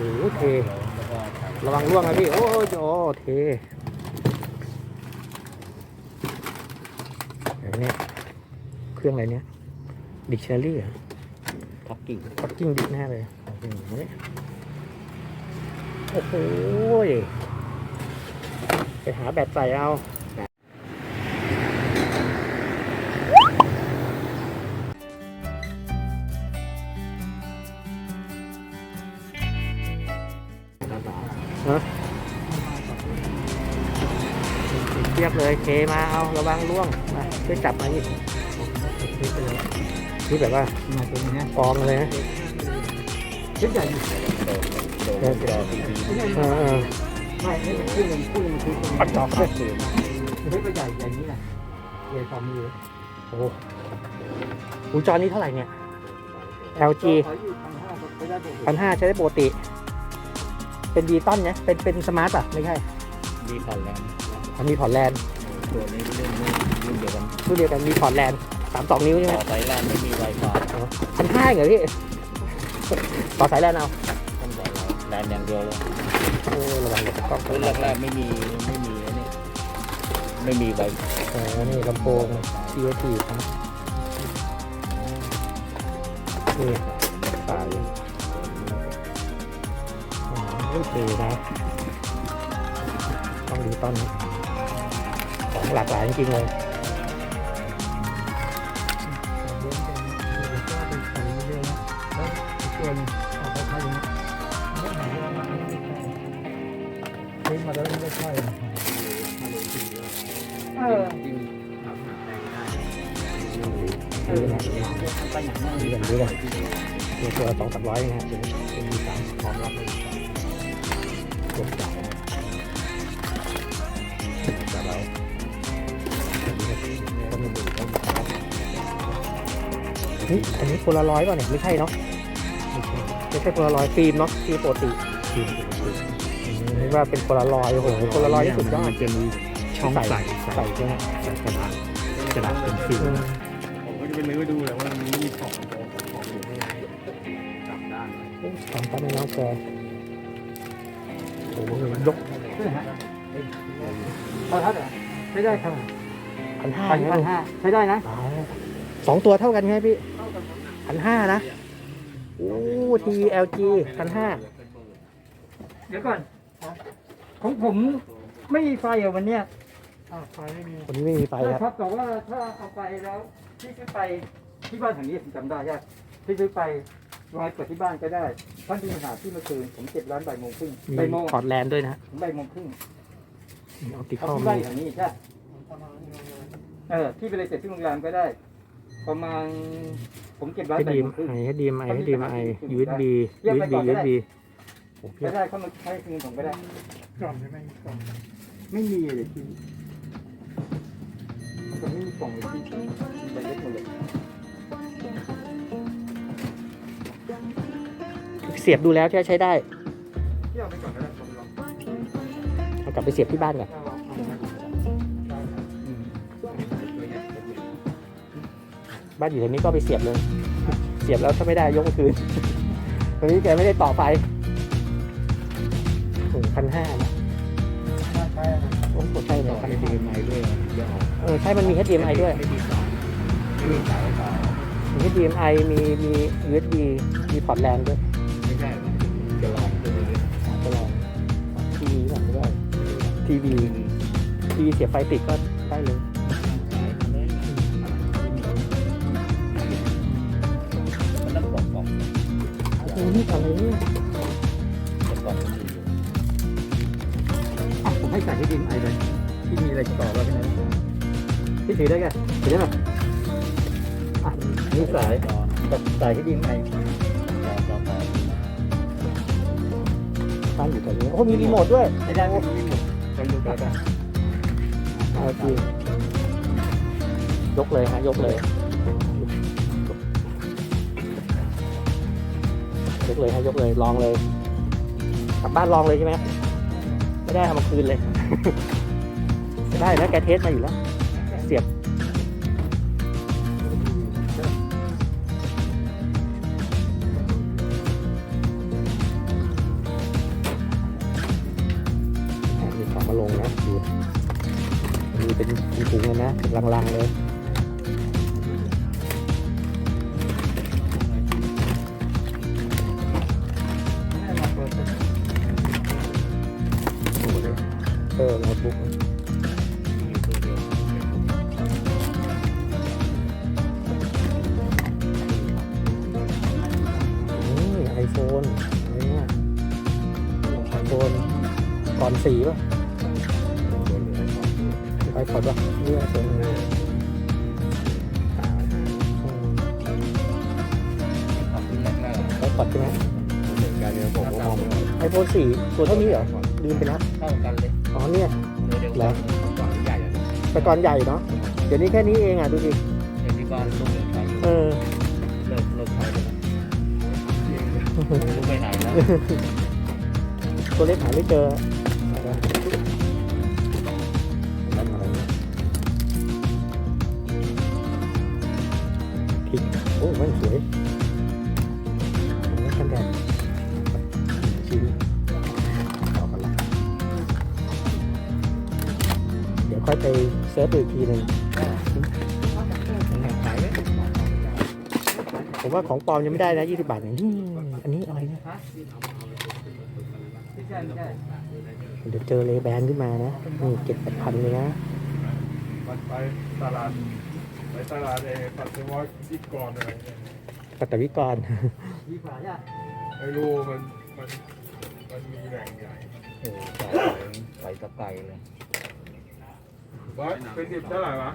โอ้โหเทแล้วก็ถ่ายระวังร่วงนะพี่ โอ้ยโอ้เทไหนเนี่ยเครื่องอะไรเนี่ยดิกชันนารีเหรอท็อกกิ้งปักกิ้งดิกแน่เลยโอ้โหโอ้โหไปหาแบตใส่เอา เทียบเลยเคมาเอาระวังล่วงมาช่วยจับมาอีกนี่แบบว่ามาตรงนี้กองเลยนะชุดใหญ่อยู่โดนโดนจอทีวีไม่ใช่เออเออไม่ไม่เป็นคู่หนึ่งคู่หนึ่งคือตรงปักจอกเลยไม่ใช่ใหญ่ใหญ่นี้แหละใหญ่สองมือโอ้โหวงจรนี้เท่าไหร่เนี่ย LG ขออยู่พันห้าไม่ได้ปกติพันห้าใช้ได้ปกติ เป็นดีต้นเนี่ยเป็นเป็นสมาร์ทอะ ไม่ใช่ มีพอร์ตแลนด์มันมีพอร์ตแลนด์ ตัวนี้รุ่นรุ่นรุ่นเดียวกันรุ่นเดียวกันมีพอร์ตแลนด์สามสองนิ้วใช่ไหมต่อสายแลนด์ไม่มีไวไฟพันห้าเหรอพี่ ต่อสายแลนเอาต้องบอกเราแลนด์อย่างเดียวเลยโอ้ระวังกับกล้องรุ่นแรกๆไม่มีไม่มีอันนี้ไม่มีไวเออนี่ลำโพง CST ครับนี่สายอ๋อโอเคนะต้องดีต้นของหลากหลายจริงๆเลยมาแล้วไม่ใช่เออยิ่งเออไปไหนนั่ งดีกันดีกันมีตัวสอง นี่อันนี้โพลารอยด์ป่ะเนี่ยไม่ใช่เนาะไม่ใช่โพลารอยด์ฟิล์มเนาะฟิล์มปกติฟิล์มปกติอืมนึกว่าเป็นโพลารอยด์โอ้โหโพลารอยด์ที่สุดยอดมันจะมีช่องใส่ใส่ใส่ใช่ไหมใส่กระดาษกระดาษเป็นฟิล์มผมก็จะไปลื้อดูแหละว่ามันมีของของของอยู่ข้างในจับได้ทำตั้งน้องแกโอ้โหยกใช่ฮะพอทัดเหรอใช้ได้ครับพันห้าพันพันห้าใช้ได้นะ สองตัวเท่ากันไงพี่พันห้านะ โอ้ที LG พันห้าเดี๋ยวก่อน ของผมไม่มีไฟเหรอวันเนี้ยไฟไม่มีคนนี้ไม่มีไฟใช่ครับครับแต่ว่าถ้าเอาไปแล้วที่ซื้อไปที่บ้านแห่งนี้ผมจำได้ใช่ไหมที่ซื้อไปลอยเปิดที่บ้านก็ได้ท่านมีปัญหาที่เมื่อคืนผมเก็บร้านบ่ายโมงครึ่งมีบ่ายโมงพอร์ตแลนด์ด้วยนะผมบ่ายโมงครึ่งมีออปติคเอาอลที่มีบ้านแห่งนี้ใช่เออที่ไปเลยเสร็จที่โรงแรมก็ได้ ประมาณผมเก็บร้านให้บ่าดียมโมงครึ่งไอให้ดีมไอให้ดีมไอ USB เรียกไป USB ก่อนก็ได้ USB โอ้เพียก็บได้เขามาใช้คืนผมก็ได้กล่องใช่ไหมกล่องไม่มีเลยที่ตรงนี้มีกล่องเลยที่ใบเล็กหมดเลยเสียบดูแล้วใช้ใช้ได้ที่เอาไปก่อนก็ได้ผมลองเอากลับไปเสียบที่บ้านก่อน เอา บ้านอยู่แถวนี้ก็ไปเสียบเลย เสียบแล้วถ้าไม่ได้ยกมาคืนตอนนี้แกไม่ได้ต่อไฟโอ้พันห้านะใช่นะโอ้โหใช่เลยต่อพันให้ดีไมด้วยเดี๋ยวออกเออใช่ มันมี HDMI ด้วยไม่มีสายไม่มีสายต่อมี HDMI มีมี USB มีพอร์ตแลนด์ด้วยไม่ใช่จะลองตัวนี้จะลองทีวีก่อนก็ได้ทีวีทีวีเสียบไฟติดก็ได้เลย โอ้นี่อะไรเนี่ยบอกอะผมให้ใส่ที่ดินไอเลยที่มีอะไรต่อแล้วแค่นั้นที่ถือได้ไงถือได้ไหมอะนี่สายต่อกับสายที่ดินไอต่อต่อต่อบ้านอยู่แถวนี้โอ้มีรีโมทด้วยใช้ได้ไหมไม่หมดก็ลูกแล้วก็โอเคยกเลยฮะยกเลย ยกเลยให้ยกเลยลองเลยกลับบ้านลองเลยใช่ไหมไม่ได้ทำมาคืนเลยได้แล้วแกเทสมาอยู่แล้ว เสียบมีของมาลงนะดูมีเป็นถุงเลยนะลังๆเลย ออโน้ตบุ๊กไอโฟนอะไรเนี่ยไอโฟนก่อนสีป่ะไอพอดป่ะนี่ไอโฟนเลยไอพอดใช่ไหมเหมือนกันเนี่ยผมมองไอโฟนสี่ตัวเท่านี้เหรอลืมไปนะเท่ากันเลย อ๋อเนี่ยเดี๋ยวเดี๋ยวก่อนใหญ่เลยแต่ก่อนใหญ่เนาะเดี๋ยวนี้แค่นี้เองอะดูดิเดี๋ยวที่บ้านลูกเลิกใช้เออเลิกเลิกใช้เลยลูกไปไหนแล้วตัวเล็กหาไม่เจออะไรอะไรเนี่ยพริกโอ้ไม่สวย ค่อยไปเซิร์ชดูอีกทีหนึ่งขายไหมผมว่าของปลอมยังไม่ได้นะ20 บาทเนี่ยนี่อันนี้อะไรเนี่ยฮะไม่ใช่ไม่ใช่เดี๋ยวเจอเลแบนขึ้นมานะนี่เจ็ดแปดพันเลยนะมันไปตลาดไปตลาดเอปัสสาวะที่ก่อนอะไรเนี่ยปัตตวิกรดีกว่าจ้ะไม่รู้มันมันมันมีแหล่งใหญ่โอ้โหไปตะไกลเลย ว่าเป็นสิบเท่าไหร่วะ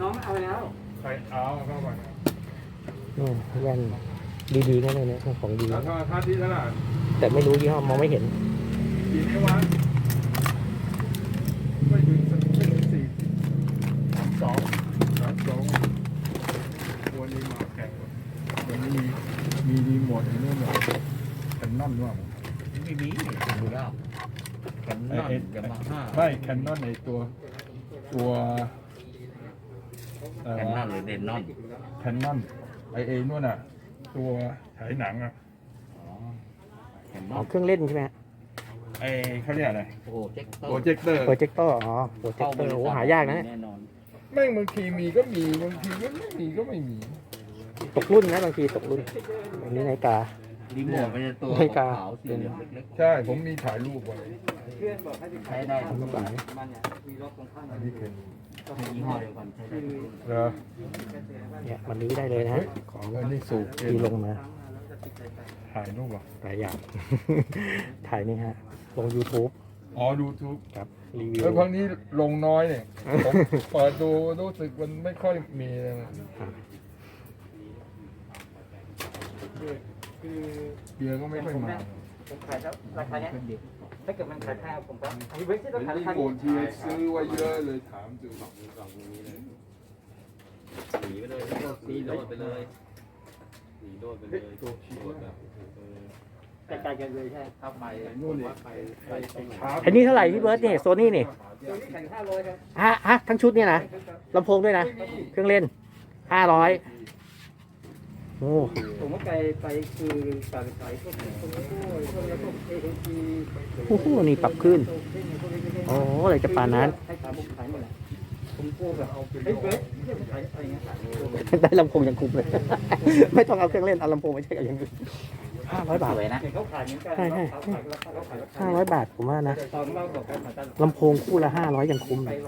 น้องเอาแล้วใครเอาเข้ามานี่แว่นดีๆนั่นเลยนะของดี แล้วก็ท่าที่เท่าไหร่แต่ไม่รู้ยี่ห้อมองไม่เห็นกี่นิ้ววะไม่ถึงไม่ถึงสี่สามสองสามสองวันนี้มาแข่งวันนี้มีมีรีโมทไอ้นู่นเหรอแคนนอนด้วย ไม่มีดูแล้วแคนนอนยามาฮ่า ไม่แคนนอนในตัวตัวเอ่อแคนนอนหรือเดนนอนแคนนอนไอเอนู่นอะ ตัวฉายหนังอะอ๋อแคนนอ๋ออนเครื่องเล่นใช่ไหมไอเขาเรียกอะไรโอ้เจ็กเตอร์โปรเจคเตอร์โปรเจคเตอร์อ๋อโปรเจคเตอร์โอ้หายากนะเนี่ยแน่นอนแม่งบางทีมีก็มีบางทีก็ไม่มีก็ไม่มี ตกรุ่นนะบางทีตกรุ่นอันนี้นาฬิกา รีโมทมันจะตัวไม่กล้าขาวๆสี่เหลี่ยมเล็กใช่ ผมมีถ่ายรูปไว้เพื่อนบอกให้ไปๆใช้ได้ทุกไม่รุ่นกล้ามันเนี่ยมีรถตรงข้างอันนี้เป็นยี่ห้อเดียวกันใช้ได้ทุกรุ่นเหรอเนี่ยมันนี้ได้เลยนะของอันนี้สูบเป็นที่ลงมาถ่ายรูปเหรอะหลายอย่าง ถ่ายนี่ฮะ ลง YouTube อ๋อดูทูบครับรีวิวแล้วครั้งนี้ลงน้อยเนี่ย ผมเปิดดูรู้สึกมันไม่ค่อยมีเลยนะ เบียร์ก็ไม่ค่อยมาผมขายแล้วราคาเนี้ยถ้าเกิดมันขายแพงผมก็อันนี้เว้ยที่ต้องขายราคาโกนี้นที่ซื้อไว้เยอะเลยถามดูสีไปเลยสีโดดไปเลยสีโดดไปเลยโดดแบบเออแตกต่างกันเลยใช่ถ้าไปนู่นนี่ไปไปชาร์จอันนี้เท่าไหร่พี่เบิร์ดเนี่ยโซนี่นี่ตัวนี้แข่งห้าร้อยครับฮะฮะทั้งชุดเนี่ยนะลำโพงด้วยนะ เครื่องเล่นห้าร้อย โอ้ผมว่าไปไปคือการขายพวกนี้พวกนี้พวกนี้พวกเอเอจีโอ้โหนี่ปรับขึ้นโอ้อะไรจะปานนั้นให้ขายผมขายหมดแหละผมกลัวแบบเอาไปเฮ้ยเบิร์ดเรื่องขายอะไรเงี้ยได้ลำโพงยังคุ้มเลย ไม่ต้องเอาเครื่องเล่นเอาลำโพงไม่ใช่เอาอย่างอื่นห้าร้อยบาทสวยนะเห็นเขาขายเหมือนกันใช่ใช่เขาขายราคาเขาขายราคาห้าร้อยบาทผมว่านะตอนเราบอกกันขายตลาดลำโพงคู่ละห้าร้อยยังคุ้มไปเลย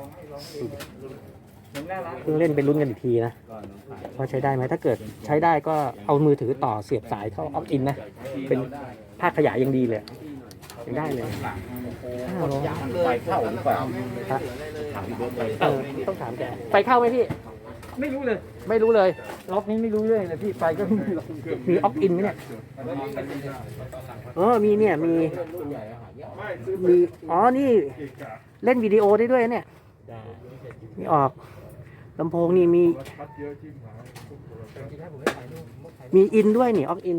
เหมือนหน้าร้านเครื่งเล่นไปลุ้นกันอีกทีนะก่อนขายว่าใช้ได้ไหมถ้าเกิดใช้ได้ก็เอามือถือต่อเสียบสายเข้าออฟอินนะ เป็นภาคขยายยังดีเลยยังได้เลยห้าร้อยไปเข้าหรือเปล่าครับถามพี่เออต้องถามแกไฟเข้าไหมพี่ ไม่รู้เลย ไม่รู้เลยล็อกนี้ไม่รู้เรื่องเลยพี่ไปก็ไม่รู้มีออฟอินไหมเนี่ยเออมีเนี่ยมีมีอ๋อนี่เกะกะเล่นวิดีโอได้ด้วยเนี่ยมีออก ลำโพงนี่มีชัดเยอะที่หายมีอินด้วยนี่ออฟอิน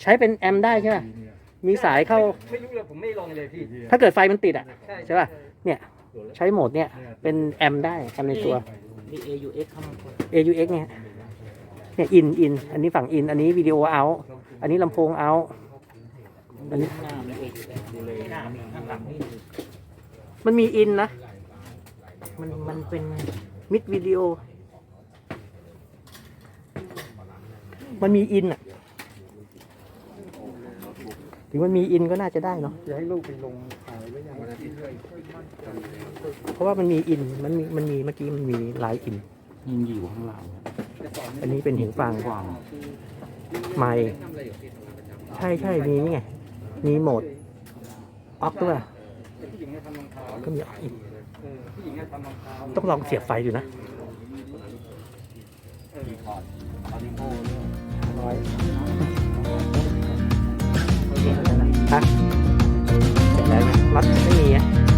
ใช้เป็นแอมได้ใช่ไหมทีเนี่ยมีสายเข้า ไม่รู้เลยผมไม่ลองเลยพี่ ถ้าเกิดไฟมันติดอะใช่ใช่ป่ะ เนี่ย ใช้โหมดเนี่ย เป็นแอมได้แอมในตัว มี AUX เข้ามา AUX เนี่ยเนี่ยอินอิน อันนี้ฝั่งอิน อันนี้วิดีโอเอา อันนี้ลำโพงเอาอันนี้หน้ามัน AUX ดูเลยหน้ามีข้างหลังนี่มันมีอินนะ มันมันเป็น มิดวิดีโอ มันมีอินอะถึงมันมีอินก็น่าจะได้เนาะจะให้ลูกไปลงถ่ายไว้ยังไงเพราะว่ามันมีอิน มันมี มันมี เมื่อกี้มันมีลายอินยิงอยู่ข้างหลัง อันนี้เป็นหินฟางไม้ใช่ใช่มีนี่ไง มีโหมดออฟด้วยผู้หญิงเนี่ยทำรองเท้าก็มีออฟอีก เออผู้หญิงเนี่ยทำรองเท้าต้องลองเสียบไฟดูนะเออร้อยฮะเสร็จแล้วไหมรัดเสร็จ